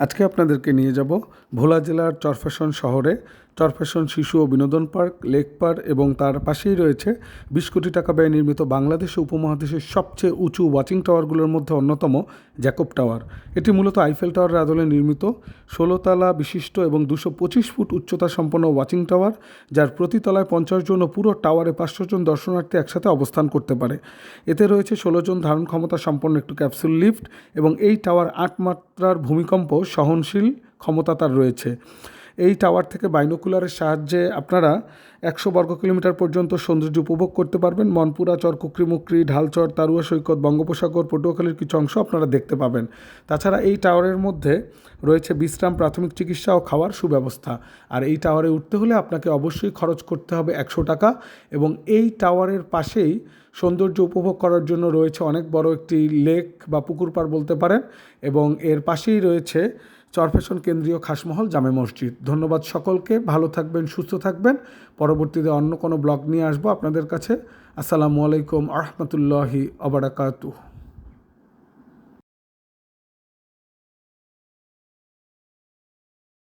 আজকে আপনাদেরকে নিয়ে যাব ভোলা জেলার চরফ্যাশন শহরে চরফ্যাশন শিশু ও বিনোদন পার্ক, লেক পার্ক এবং তার পাশেই রয়েছে বিশ কোটি টাকা ব্যয়ে নির্মিত বাংলাদেশ উপমহাদেশের সবচেয়ে উঁচু ওয়াচিং টাওয়ারগুলোর মধ্যে অন্যতম, জ্যাকব টাওয়ার। এটি মূলত আইফেল টাওয়ারের আদলে নির্মিত। ষোলোতলা বিশিষ্ট এবং দুশো পঁচিশ ফুট উচ্চতা সম্পন্ন ওয়াচিং টাওয়ার, যার প্রতি তলায় পঞ্চাশ জন ও পুরো টাওয়ারে পাঁচশো জন দর্শনার্থী একসাথে অবস্থান করতে পারে। এতে রয়েছে ষোলো জন ধারণ ক্ষমতা সম্পন্ন একটু ক্যাপসুল লিফট এবং এই টাওয়ার আট মাত্রার ভূমিকম্প সহনশীল ক্ষমতা তার রয়েছে। এই টাওয়ার থেকে বাইনোকুলারের সাহায্যে আপনারা একশো বর্গ কিলোমিটার পর্যন্ত সৌন্দর্য উপভোগ করতে পারবেন। মনপুরা, চর কুকরিমুকরি ঢালচর, তারুয়া সৈকত, বঙ্গোপসাগর, পটুয়াখালীর কিছু অংশ আপনারা দেখতে পাবেন। তাছাড়া এই টাওয়ারের মধ্যে রয়েছে বিশ্রাম, প্রাথমিক চিকিৎসা ও খাওয়ার সুব্যবস্থা। আর এই টাওয়ারে উঠতে হলে আপনাকে অবশ্যই খরচ করতে হবে একশো টাকা এবং এই টাওয়ারের পাশেই সৌন্দর্য উপভোগ করার জন্য রয়েছে অনেক বড় একটি লেক বা পুকুর পাড় বলতে পারেন এবং এর পাশেই রয়েছে চরফেশন কেন্দ্রীয় খাসমহল জামে মসজিদ। ধন্যবাদ সকলকে, ভালো থাকবেন, সুস্থ থাকবেন। পরবর্তীতে অন্য কোনো ব্লগ নিয়ে আসব আপনাদের কাছে। আসসালামু আলাইকুম, আহমতুল্লাহি, আবরাকাতুহ।